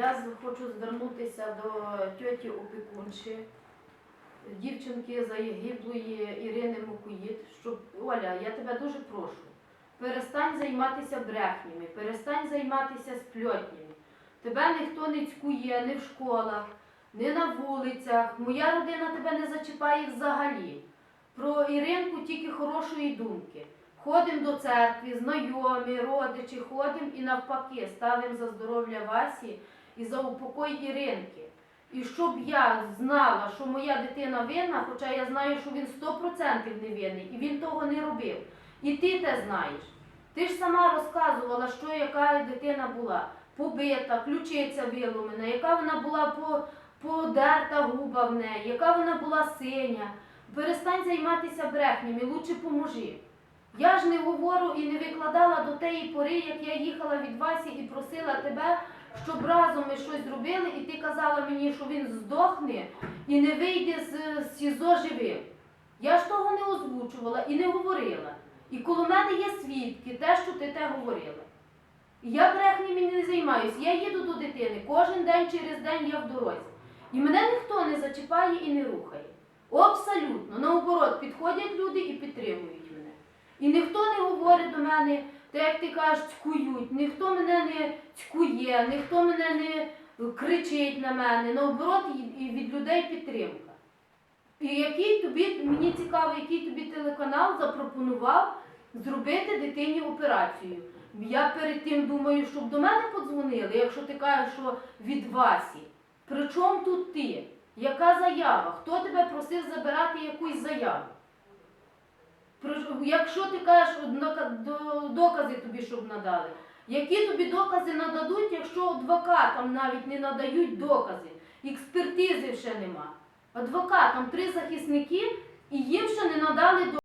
Я хочу звернутися до тьоті опікунші, дівчинки загиблої Ірини Мукуїд, щоб Оля, я тебе дуже прошу. Перестань займатися брехнями, перестань займатися спльотнями. Тебе ніхто не цькує ні в школах, ні на вулицях. Моя родина тебе не зачіпає взагалі. Про Іринку тільки хорошої думки. Ходимо до церкви, знайомі, родичі, ходимо і навпаки ставимо за здоров'я Васі і за упокой Іринки. І щоб я знала, що моя дитина винна, хоча я знаю, що він 100% не винний, і він того не робив. І ти те знаєш. Ти ж сама розказувала, що яка дитина була побита, ключиця виломана, яка вона була по, подерта губа в неї, яка вона була синя. Перестань займатися брехнями, лучше поможи. Я ж не говорю і не викладала до тієї пори, як я їхала від Васі і просила тебе, щоб разом ми щось зробили, і ти казала мені, що він здохне і не вийде з СІЗО живим. Я ж того не озвучувала і не говорила. І коло мене є свідки, те, що ти те говорила. І я брехнями не займаюся. Я їду до дитини кожен день через день я в дорозі. І мене ніхто не зачіпає і не рухає. Абсолютно. Наоборот, підходять люди і підтримують мене. І ніхто не говорить до мене, так як ти кажеш, цькують, ніхто мене не цькує, ніхто мене не кричить на мене. Наоборот, і- від людей підтримка. І який тобі, мені цікаво, який тобі телеканал запропонував зробити дитині операцію. Я перед тим думаю, щоб до мене подзвонили, якщо ти кажеш, що від Васі. При чому тут ти? Яка заява? Хто тебе просив забирати якусь заяву? Якщо ти кажеш, докази тобі щоб надали, які тобі докази нададуть, якщо адвокатам навіть не надають докази, експертизи ще нема. Адвокатам три захисники і їм ще не надали докази.